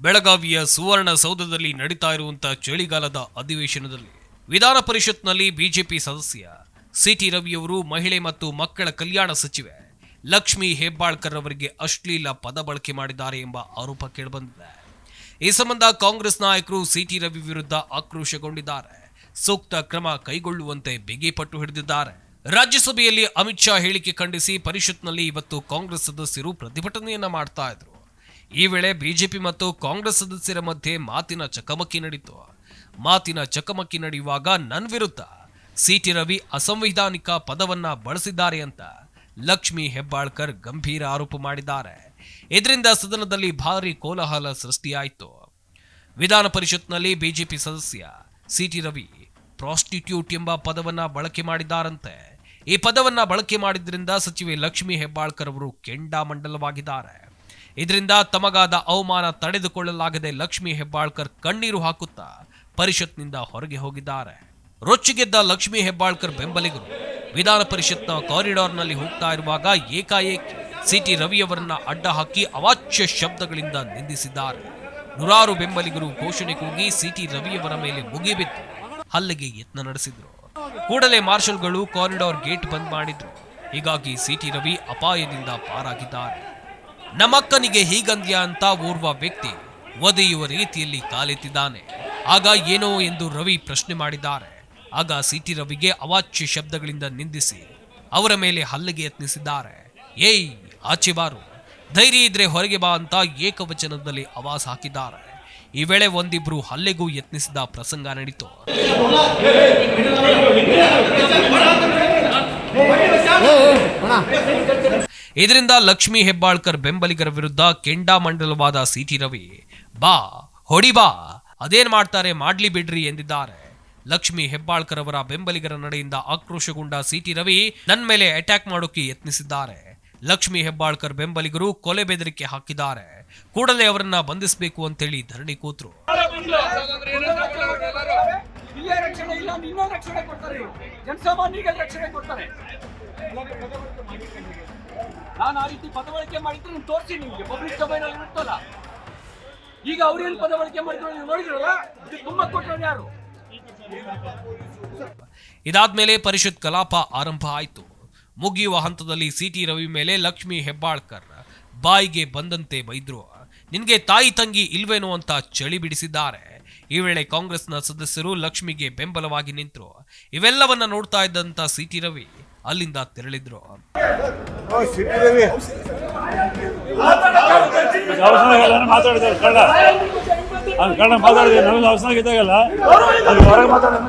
ಬೆಳಗಾವಿಯ ಸುವರ್ಣ ಸೌಧದಲ್ಲಿ ನಡೀತಾ ಇರುವಂತಹ ಚಳಿಗಾಲದ ಅಧಿವೇಶನದಲ್ಲಿ ವಿಧಾನ ಪರಿಷತ್ನಲ್ಲಿ ಬಿಜೆಪಿ ಸದಸ್ಯ ಸಿಟಿ ರವಿಯವರು ಮಹಿಳೆ ಮತ್ತು ಮಕ್ಕಳ ಕಲ್ಯಾಣ ಸಚಿವೆ ಲಕ್ಷ್ಮಿ ಹೆಬ್ಬಾಳ್ಕರ್ ಅವರಿಗೆ ಅಶ್ಲೀಲ ಪದ ಬಳಕೆ ಮಾಡಿದ್ದಾರೆ ಎಂಬ ಆರೋಪ ಕೇಳಿಬಂದಿದೆ. ಈ ಸಂಬಂಧ ಕಾಂಗ್ರೆಸ್ ನಾಯಕರು ಸಿಟಿ ರವಿ ವಿರುದ್ಧ ಆಕ್ರೋಶಗೊಂಡಿದ್ದಾರೆ. ಸೂಕ್ತ ಕ್ರಮ ಕೈಗೊಳ್ಳುವಂತೆ ಬಿಗಿಪಟ್ಟು ಹಿಡಿದಿದ್ದಾರೆ. ರಾಜ್ಯಸಭೆಯಲ್ಲಿ ಅಮಿತ್ ಶಾ ಹೇಳಿಕೆ ಖಂಡಿಸಿ ಪರಿಷತ್ನಲ್ಲಿ ಇವತ್ತು ಕಾಂಗ್ರೆಸ್ ಸದಸ್ಯರು ಪ್ರತಿಭಟನೆಯನ್ನ ಮಾಡ್ತಾ ಇದ್ರು. ಈ ವೇಳೆ ಬಿಜೆಪಿ ಮತ್ತು ಕಾಂಗ್ರೆಸ್ ಸದಸ್ಯರ ಮಧ್ಯೆ ಮಾತಿನ ಚಕಮಕಿ ನಡೆಯಿತು ಮಾತಿನ ಚಕಮಕಿ ನಡೆಯುವಾಗ ನನ್ನ ವಿರುದ್ಧ ಸಿಟಿ ರವಿ ಅಸಂವಿಧಾನಿಕ ಪದವನ್ನ ಬಳಸಿದ್ದಾರೆ ಅಂತ ಲಕ್ಷ್ಮಿ ಹೆಬ್ಬಾಳ್ಕರ್ ಗಂಭೀರ ಆರೋಪ ಮಾಡಿದ್ದಾರೆ. ಇದರಿಂದ ಸದನದಲ್ಲಿ ಭಾರಿ ಕೋಲಾಹಲ ಸೃಷ್ಟಿಯಾಯಿತು. ವಿಧಾನ ಪರಿಷತ್ನಲ್ಲಿ ಬಿಜೆಪಿ ಸದಸ್ಯ ಸಿಟಿ ರವಿ ಪ್ರಾಸ್ಟಿಟ್ಯೂಟ್ ಎಂಬ ಪದವನ್ನ ಬಳಕೆ ಮಾಡಿದ್ದಾರಂತೆ. ಈ ಪದವನ್ನ ಬಳಕೆ ಮಾಡಿದ್ರಿಂದ ಸಚಿವೆ ಲಕ್ಷ್ಮಿ ಹೆಬ್ಬಾಳ್ಕರ್ ಅವರು ಕೆಂಡಾಮಂಡಲವಾಗಿದ್ದಾರೆ. ಇದರಿಂದ ತಮಗಾದ ಅವಮಾನ ತಡೆದುಕೊಳ್ಳಲಾಗದೆ ಲಕ್ಷ್ಮಿ ಹೆಬ್ಬಾಳ್ಕರ್ ಕಣ್ಣೀರು ಹಾಕುತ್ತಾ ಪರಿಷತ್ನಿಂದ ಹೊರಗೆ ಹೋಗಿದ್ದಾರೆ. ರೊಚ್ಚಿಗೆದ್ದ ಲಕ್ಷ್ಮಿ ಹೆಬ್ಬಾಳ್ಕರ್ ಬೆಂಬಲಿಗರು ವಿಧಾನ ಪರಿಷತ್ನ ಕಾರಿಡಾರ್ನಲ್ಲಿ ಹೋಗ್ತಾ ಇರುವಾಗ ಏಕಾಏಕಿ ಸಿಟಿ ರವಿಯವರನ್ನ ಅಡ್ಡ ಹಾಕಿ ಅವಾಚ್ಯ ಶಬ್ದಗಳಿಂದ ನಿಂದಿಸಿದ್ದಾರೆ. ನೂರಾರು ಬೆಂಬಲಿಗರು ಘೋಷಣೆ ಕೂಗಿ ಸಿಟಿ ರವಿಯವರ ಮೇಲೆ ಮುಗಿಬಿದ್ದು ಹಲ್ಲೆಗೆ ಯತ್ನ ನಡೆಸಿದ್ರು. ಕೂಡಲೇ ಮಾರ್ಷಲ್ಗಳು ಕಾರಿಡಾರ್ ಗೇಟ್ ಬಂದ್ ಮಾಡಿದ್ರು. ಹೀಗಾಗಿ ಸಿಟಿ ರವಿ ಅಪಾಯದಿಂದ ಪಾರಾಗಿದ್ದಾರೆ. ನಮ್ಮಕ್ಕನಿಗೆ ಹೀಗಂದ್ಯ ಅಂತ ಓರ್ವ ವ್ಯಕ್ತಿ ಒದೆಯುವ ರೀತಿಯಲ್ಲಿ ಕಾಲೆತ್ತಿದ್ದಾನೆ ಆಗ ಏನೋ ಎಂದು ರವಿ ಪ್ರಶ್ನೆ ಮಾಡಿದ್ದಾರೆ ಆಗ ಸಿಟಿ ರವಿಗೆ ಅವಾಚ್ಯ ಶಬ್ದಗಳಿಂದ ನಿಂದಿಸಿ ಅವರ ಮೇಲೆ ಹಲ್ಲೆಗೆ ಯತ್ನಿಸಿದ್ದಾರೆ ಏಯ್ ಆಚೆ ಬಾರು ಧೈರ್ಯ ಇದ್ರೆ ಹೊರಗೆ ಬಾ ಅಂತ ಏಕವಚನದಲ್ಲಿ ಆವಾಜ್ ಹಾಕಿದ್ದಾರೆ ಈ ವೇಳೆ ಒಂದಿಬ್ರು ಹಲ್ಲೆಗೂ ಯತ್ನಿಸಿದ ಪ್ರಸಂಗ ನಡೀತು ಇದರಿಂದ ಲಕ್ಷ್ಮಿ ಹೆಬ್ಬಾಳ್ಕರ್ ಬೆಂಬಲಿಗರ ವಿರುದ್ಧ ಕೆಂಡಾಮಂಡಲವಾದ ಸಿಟಿ ರವಿ. ಬಾ, ಹೊಡಿ ಬಾ, ಅದೇನ್ ಮಾಡ್ತಾರೆ ಮಾಡ್ಲಿ ಬಿಡ್ರಿ ಎಂದಿದ್ದಾರೆ. ಲಕ್ಷ್ಮಿ ಹೆಬ್ಬಾಳ್ಕರ್ ಅವರ ಬೆಂಬಲಿಗರ ನಡೆಯಿಂದ ಆಕ್ರೋಶಗೊಂಡ ಸಿಟಿ ರವಿ ನನ್ನ ಮೇಲೆ ಅಟ್ಯಾಕ್ ಮಾಡೋಕೆ ಯತ್ನಿಸಿದ್ದಾರೆ. ಲಕ್ಷ್ಮಿ ಹೆಬ್ಬಾಳ್ಕರ್ ಬೆಂಬಲಿಗರು ಕೊಲೆ ಬೆದರಿಕೆ ಹಾಕಿದ್ದಾರೆ. ಕೂಡಲೇ ಅವರನ್ನ ಬಂಧಿಸಬೇಕು ಅಂತೇಳಿ ಧರಣಿ ಕೂತರು. ರಕ್ಷಣೆ ರಕ್ಷಣೆ ಕೊಡ್ತಾರೆ. ನಾನು ಆ ರೀತಿ ಪದಬಳಕೆ ಮಾಡಿದ್ರೆ ನಾನು ತೋರಿಸಿ ನಿಮಗೆ. ಪಬ್ಲಿಕ್ ಡೊಮೈನಲ್ಲಿ ಇರುತ್ತಲ್ಲ. ಈಗ ಅವ್ರೇನು ಏನು ಬಳಕೆ ಮಾಡಿದ್ರು ನೀವು ನೋಡಿದ್ರಲ್ಲ? ತುಂಬ ಕೊಟ್ಟರು ಯಾರು? ಇದಾದ್ಮೇಲೆ ಪರಿಷತ್ ಕಲಾಪ ಆರಂಭ ಆಯಿತು. ಮುಗಿಯುವ ಹಂತದಲ್ಲಿ ಸಿಟಿ ರವಿ ಮೇಲೆ ಲಕ್ಷ್ಮಿ ಹೆಬ್ಬಾಳ್ಕರ್ ಬಾಯಿಗೆ ಬಂದಂತೆ ಬೈದ್ರು. ನಿನಗೆ ತಾಯಿ ತಂಗಿ ಇಲ್ವೇನೋ ಅಂತ ಚಳಿ ಬಿಡಿಸಿದ್ದಾರೆ. ಈ ವೇಳೆ ಕಾಂಗ್ರೆಸ್ನ ಸದಸ್ಯರು ಲಕ್ಷ್ಮಿಗೆ ಬೆಂಬಲವಾಗಿ ನಿಂತರು. ಇವೆಲ್ಲವನ್ನ ನೋಡ್ತಾ ಇದ್ದಂತ ಸಿಟಿ ರವಿ ಅಲ್ಲಿಂದ ತೆರಳಿದ್ರು ಅವಸರ ಎಲ್ಲ ಮಾತಾಡಿದ್ದಾರೆ ಕನ್ನಡ ಅವ್ನು ಕನ್ನಡ ಮಾತಾಡಿದ್ರೆ ನಮಗೆ ಅವಸರ ಇದ್ದಾಗಲ್ಲ ಅಲ್ಲಿ ಹೊರಗೆ ಮಾತಾಡೋದು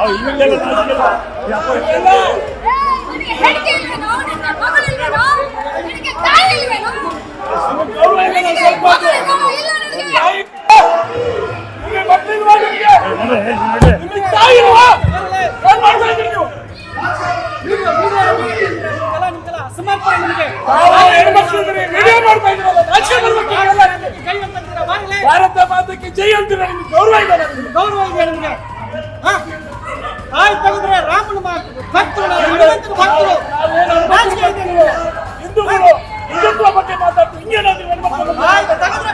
ಅವ್ರು ಇಲ್ಲಿಗೆಲ್ಲ ನಾಚಿಕೆಲ್ಲ. ನಿನಗೆ ಹೆಂಡತಿ ಇಲ್ವೇನೋ ನಿನ್ನ ಮಗಳಿಲ್ವೇನೋ ನಿನಗೆ ತಾಯಿ ಇಲ್ವೇನೋ ನಿನಗೆ ಮಗಳಿಲ್ವೇನೋ? ಇಲ್ಲ ನಿನಗೆ ನೋಡ್ರಿ, ನೋಡ್ರಿ. ಭಾರತ ಮಾತಕ್ಕೆ ಜೈ ಅಂತೀರ ನಿಮ್ಗೆ ಗೌರವ ಇದೆ. ಗೌರವ ಇದೆ ನಿಮಗೆ. ತಾಯಿ ತೆಗೆದ್ರೆ ರಾಮನ ಮಾತು. ಭಕ್ತರು ಭಕ್ತರು. ಹಿಂದೂಗಳು ಹಿಂದುತ್ವ ಬಗ್ಗೆ ಮಾತಾಡ್ತು ಹಿಂಗೇನಾದ್ರು ತೆಗೆದ್ರೆ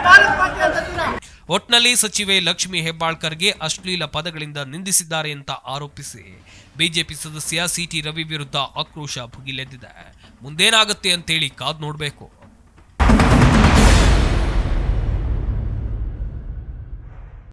ಭಾರತ ಮಾತೆ ಅಂತೀರಾ ಒಟ್ನಲ್ಲಿ ಸಚಿವೆ ಲಕ್ಷ್ಮಿ ಹೆಬ್ಬಾಳ್ಕರ್ಗೆ ಅಶ್ಲೀಲ ಪದಗಳಿಂದ ನಿಂದಿಸಿದ್ದಾರೆ ಅಂತ ಆರೋಪಿಸಿ ಬಿಜೆಪಿ ಸದಸ್ಯ ಸಿಟಿ ರವಿ ವಿರುದ್ಧ ಆಕ್ರೋಶ ಭುಗಿಲೆದ್ದಿದೆ. ಮುಂದೇನಾಗುತ್ತೆ ಅಂತೇಳಿ ಕಾದ್ ನೋಡ್ಬೇಕು.